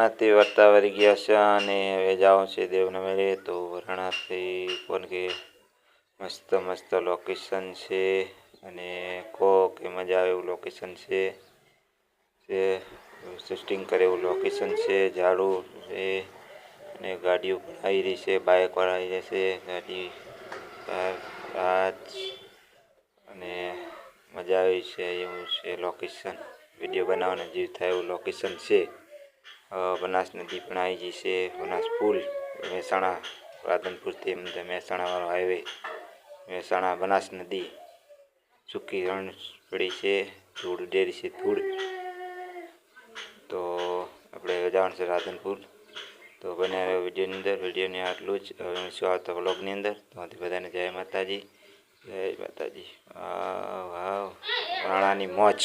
વરણાથી વર્તા વરી ગયા છે અને હવે જાઉં છે દેવને મેળે. તો વરણાથી કોણ કે મસ્ત મસ્ત લોકેશન છે અને કહો કે મજા આવે એવું લોકેશન છે. છે શૂટિંગ કરે એવું લોકેશન છે, ઝાડું છે અને ગાડીઓ પણ આવી રહી છે બાઇકવાળા આવી જશે ગાડી અને મજા આવી છે, એવું છે લોકેશન વીડિયો બનાવવાનો જીવ થાય એવું લોકેશન છે. બનાસ નદી પણ આવી છે બનાસ પુલ મહેસાણા રાધનપુરથી મહેસાણાવાળો હાઈવે મહેસાણા બનાસ નદી સૂકી રણ પડી છે ધૂળ ડેરી છે ધૂળ તો આપણે જવાનું છે રાધનપુર તો બને વિડીયોની અંદર વિડીયોની આટલું જ હવે શું આવતા વ્લોગની અંદર તો બધાને જય માતાજી જય માતાજી વાવ વાવ રાણાની મોજ